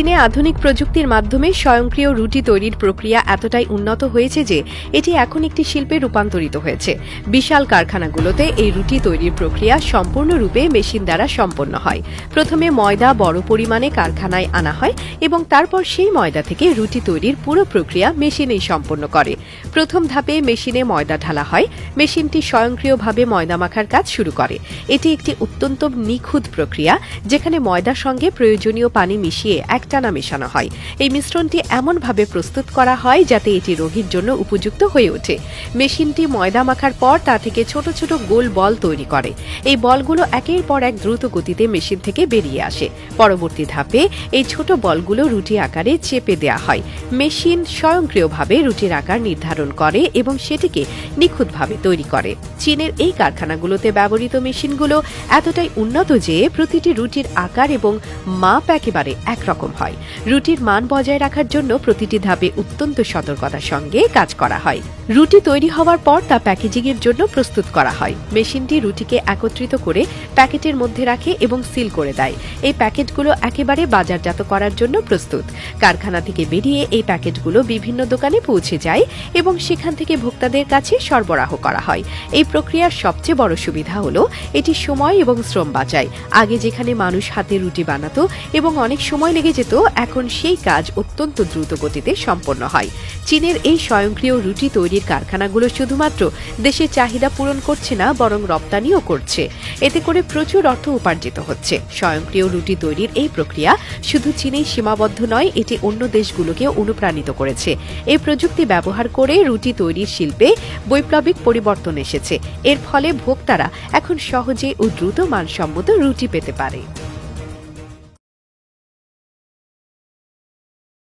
চীনে আধুনিক প্রযুক্তির মাধ্যমে স্বয়ংক্রিয় রুটি তৈরির প্রক্রিয়া এতটাই উন্নত হয়েছে যে এটি এখন একটি শিল্পে রূপান্তরিত হয়েছে। বিশাল কারখানাগুলোতে এই রুটি তৈরির প্রক্রিয়া সম্পূর্ণরূপে মেশিন দ্বারা সম্পন্ন হয়। প্রথমে ময়দা বড় পরিমাণে কারখানায় আনা হয় এবং তারপর সেই ময়দা থেকে রুটি তৈরির পুরো প্রক্রিয়া মেশিনেই সম্পন্ন করে। প্রথম ধাপে মেশিনে ময়দা ঢালা হয়। মেশিনটি স্বয়ংক্রিয়ভাবে ময়দা মাখার কাজ শুরু করে। এটি একটি অত্যন্ত নিখুঁত প্রক্রিয়া, যেখানে ময়দার সঙ্গে প্রয়োজনীয় পানি মিশিয়ে একটানা মেশানো হয়। এই মিশ্রণটি এমনভাবে প্রস্তুত করা হয় যাতে এটি রোগীর জন্য উপযুক্ত হয়ে ওঠে। মেশিনটি ময়দা মাখার পর তা থেকে ছোট ছোট গোল বল তৈরি করে। এই বলগুলো একের পর এক দ্রুত গতিতে মেশিন থেকে বেরিয়ে আসে। পরবর্তী ধাপে এই ছোট বলগুলো রুটি আকারে চেপে দেওয়া হয়। মেশিন স্বয়ংক্রিয়ভাবে রুটির আকার নির্ধারণ করে এবং সেটিকে নিখুঁতভাবে তৈরি করে। চীনের এই কারখানাগুলোতে ব্যবহৃত মেশিনগুলো এতটাই উন্নত যে প্রতিটি রুটির আকার এবং মাপ একেবারে একরকম রুটির মান বজায় রাখার জন্য প্রতিটি ধাপে অত্যন্ত সতর্কতার সঙ্গে কাজ করা হয়। রুটি তৈরি হওয়ার পর তা প্যাকেজিং এর জন্য প্রস্তুত করা হয়। মেশিনটি রুটিকে একত্রিত করে প্যাকেটের মধ্যে রাখে এবং সিল করে দেয়। এই প্যাকেটগুলো একেবারে বাজারজাত করার জন্য প্রস্তুত। কারখানা থেকে বেরিয়ে এই প্যাকেটগুলো বিভিন্ন দোকানে পৌঁছে যায় এবং সেখান থেকে ভোক্তাদের কাছে সরবরাহ করা হয়। এই প্রক্রিয়ার সবচেয়ে বড় সুবিধা হলো, এটি সময় এবং শ্রম বাঁচায়। আগে যেখানে মানুষ হাতে রুটি বানাতো এবং অনেক সময় লেগে যেত এখন সেই কাজ অত্যন্ত দ্রুত গতিতে সম্পন্ন হয়। চীনের এই স্বয়ংক্রিয় রুটি তৈরির কারখানাগুলো শুধুমাত্র দেশে চাহিদা পূরণ করছে না, বরং রপ্তানিও করছে। এতে করে প্রচুর অর্থ উপার্জিত হচ্ছে। স্বয়ংক্রিয় রুটি তৈরির এই প্রক্রিয়া শুধু চীনেই সীমাবদ্ধ নয়, এটি অন্য দেশগুলোকে অনুপ্রাণিত করেছে। এই প্রযুক্তি ব্যবহার করে রুটি তৈরির শিল্পে বৈপ্লবিক পরিবর্তন এসেছে। এর ফলে ভোক্তারা এখন সহজে ও দ্রুত মানসম্মত রুটি পেতে পারে।